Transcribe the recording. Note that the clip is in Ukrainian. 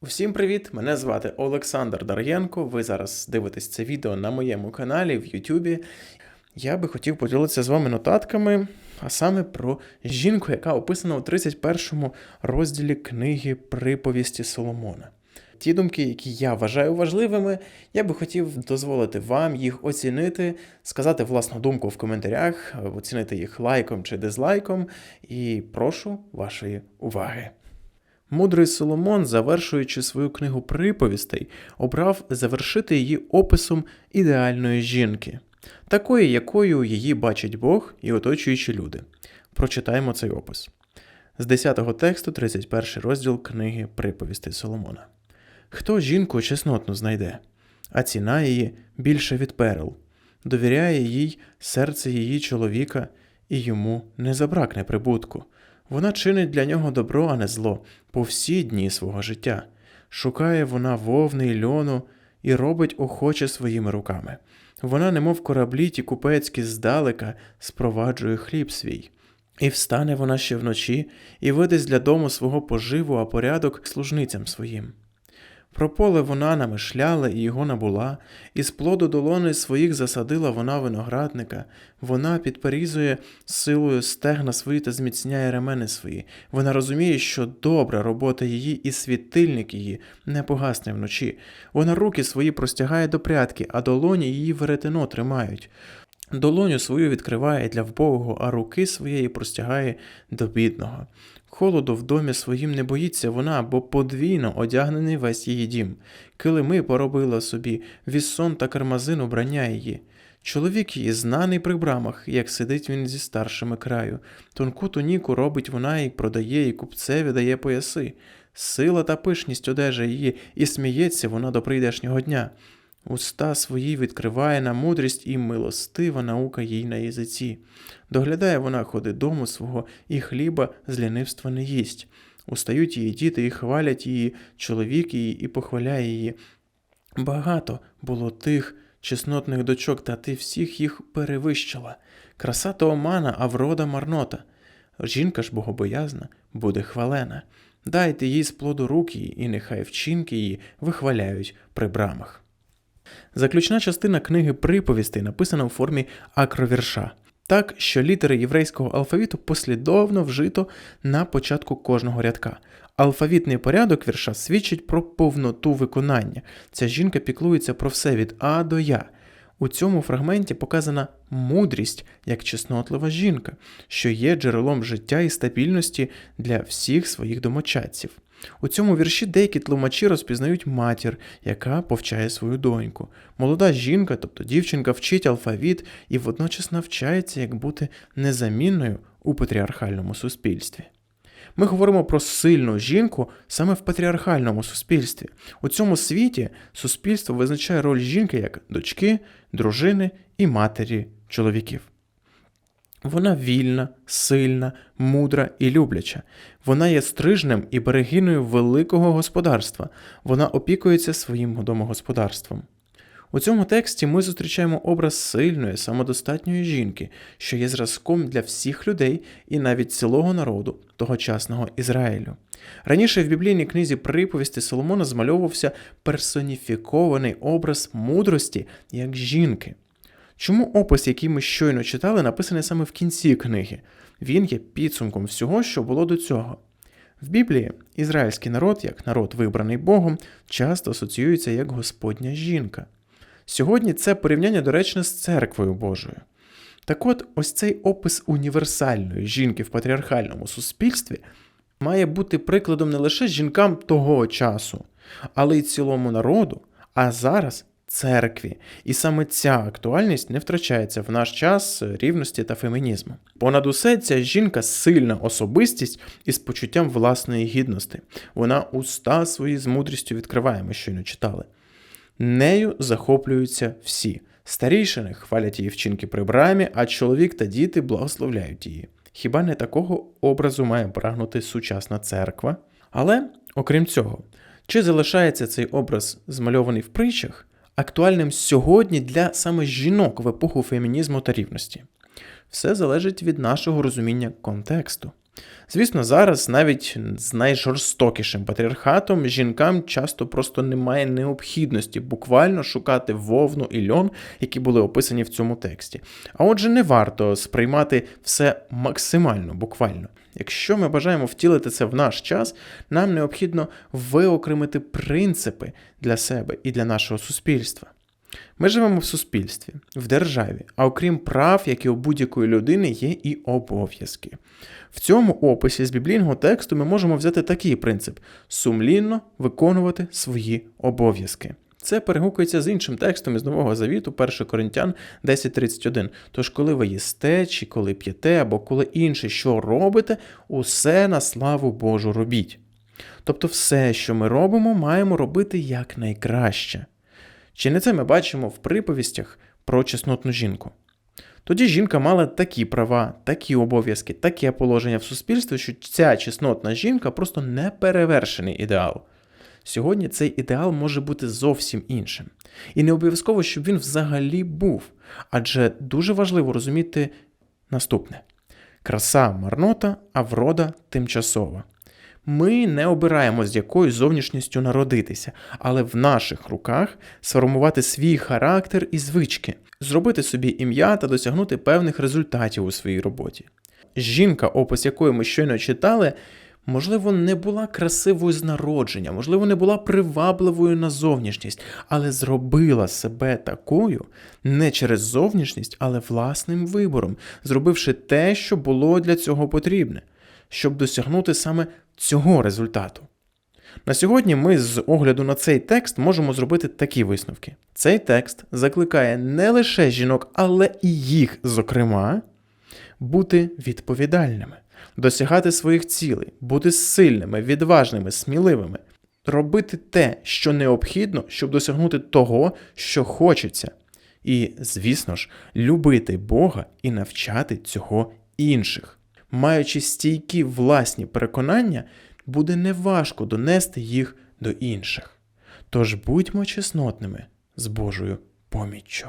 Усім привіт! Мене звати Олександр Дар'єнко. Ви зараз дивитесь це відео на моєму каналі в Ютубі. Я би хотів поділитися з вами нотатками, а саме про жінку, яка описана у 31 розділі книги Приповісті Соломона. Ті думки, які я вважаю важливими, я би хотів дозволити вам їх оцінити, сказати власну думку в коментарях, оцінити їх лайком чи дизлайком, і прошу вашої уваги. Мудрий Соломон, завершуючи свою книгу приповістей, обрав завершити її описом ідеальної жінки, такої, якою її бачить Бог і оточуючі люди. Прочитаємо цей опис. З 10 тексту, 31 розділ книги приповістей Соломона. Хто жінку чеснотну знайде, а ціна її більше від перел, довіряє їй серце її чоловіка, і йому не забракне прибутку. Вона чинить для нього добро, а не зло, по всі дні свого життя. Шукає вона вовни й льону і робить охоче своїми руками. Вона, немов кораблі ті купецькі здалека, спроваджує хліб свій. І встане вона ще вночі, і видасть для дому свого поживу, а порядок служницям своїм. Про поле вона намишляла і його набула, і з плоду долони своїх засадила вона виноградника, вона підперізує силою стегна свої та зміцняє ремени свої. Вона розуміє, що добра робота її і світильник її не погасне вночі. Вона руки свої простягає до прядки, а долоні її веретено тримають. Долоню свою відкриває для вбогого, а руки своєї простягає до бідного. Холоду в домі своїм не боїться вона, бо подвійно одягнений весь її дім. Килими поробила собі, віссон та кармазин убрання її. Чоловік її знаний при брамах, як сидить він зі старшими краю. Тонку туніку робить вона і продає, і купцеві дає пояси. Сила та пишність одежа її, і сміється вона до прийдешнього дня. Уста свої відкриває на мудрість і милостива наука їй на язиці. Доглядає вона ходи дому свого, і хліба з лінивства не їсть. Устають її діти і хвалять її, чоловік її і похваляє її. Багато було тих чеснотних дочок, та ти всіх їх перевищила. Краса то омана, а врода марнота. Жінка ж богобоязна буде хвалена. Дайте їй з плоду рук її, і нехай вчинки її вихваляють при брамах. Заключна частина книги приповістей написана у формі акровірша, так що літери єврейського алфавіту послідовно вжито на початку кожного рядка. Алфавітний порядок вірша свідчить про повноту виконання. Ця жінка піклується про все від А до Я. У цьому фрагменті показана мудрість як чеснотлива жінка, що є джерелом життя і стабільності для всіх своїх домочадців. У цьому вірші деякі тлумачі розпізнають матір, яка повчає свою доньку. Молода жінка, тобто дівчинка, вчить алфавіт і водночас навчається, як бути незамінною у патріархальному суспільстві. Ми говоримо про сильну жінку саме в патріархальному суспільстві. У цьому світі суспільство визначає роль жінки як дочки, дружини і матері чоловіків. Вона вільна, сильна, мудра і любляча. Вона є стрижнем і берегиною великого господарства. Вона опікується своїм домогосподарством. У цьому тексті ми зустрічаємо образ сильної, самодостатньої жінки, що є зразком для всіх людей і навіть цілого народу тогочасного Ізраїлю. Раніше в біблійній книзі приповісті Соломона змальовувався персоніфікований образ мудрості як жінки. Чому опис, який ми щойно читали, написаний саме в кінці книги? Він є підсумком всього, що було до цього. В Біблії ізраїльський народ, як народ, вибраний Богом, часто асоціюється як Господня жінка. Сьогодні це порівняння доречне з церквою Божою. Так от, ось цей опис універсальної жінки в патріархальному суспільстві має бути прикладом не лише жінкам того часу, але й цілому народу, а зараз церкві. І саме ця актуальність не втрачається в наш час рівності та фемінізму. Понад усе, ця жінка сильна особистість із почуттям власної гідності. Вона уста свої з мудрістю відкриває, ми щойно читали. Нею захоплюються всі. Старішини хвалять її вчинки при брамі, а чоловік та діти благословляють її. Хіба не такого образу має прагнути сучасна церква? Але, окрім цього, чи залишається цей образ змальований в притчах, актуальним сьогодні для саме жінок в епоху фемінізму та рівності? Все залежить від нашого розуміння контексту. Звісно, зараз навіть з найжорстокішим патріархатом жінкам часто просто немає необхідності буквально шукати вовну і льон, які були описані в цьому тексті. А отже, не варто сприймати все максимально буквально. Якщо ми бажаємо втілити це в наш час, нам необхідно виокремити принципи для себе і для нашого суспільства. Ми живемо в суспільстві, в державі, а окрім прав, як і у будь-якої людини, є і обов'язки. В цьому описі з біблійного тексту ми можемо взяти такий принцип: сумлінно виконувати свої обов'язки. Це перегукується з іншим текстом із Нового Завіту, 1 Коринтян 10.31. Тож, коли ви їсте, чи коли п'єте, або коли інше, що робите, усе на славу Божу робіть. Тобто, все, що ми робимо, маємо робити якнайкраще. Чи не це ми бачимо в приповістях про чеснотну жінку? Тоді жінка мала такі права, такі обов'язки, таке положення в суспільстві, що ця чеснотна жінка просто неперевершений ідеал. Сьогодні цей ідеал може бути зовсім іншим. І не обов'язково, щоб він взагалі був. Адже дуже важливо розуміти наступне: краса марнота, а врода тимчасова. Ми не обираємо, з якою зовнішністю народитися, але в наших руках сформувати свій характер і звички, зробити собі ім'я та досягнути певних результатів у своїй роботі. Жінка, опис якої ми щойно читали, можливо, не була красивою з народження, можливо, не була привабливою на зовнішність, але зробила себе такою не через зовнішність, але власним вибором, зробивши те, що було для цього потрібне, щоб досягнути саме цього результату. На сьогодні ми з огляду на цей текст можемо зробити такі висновки. Цей текст закликає не лише жінок, але і їх, зокрема, бути відповідальними, досягати своїх цілей, бути сильними, відважними, сміливими, робити те, що необхідно, щоб досягнути того, що хочеться. І, звісно ж, любити Бога і навчати цього інших. Маючи стійкі власні переконання, буде неважко донести їх до інших. Тож будьмо чеснотними з Божою поміччю.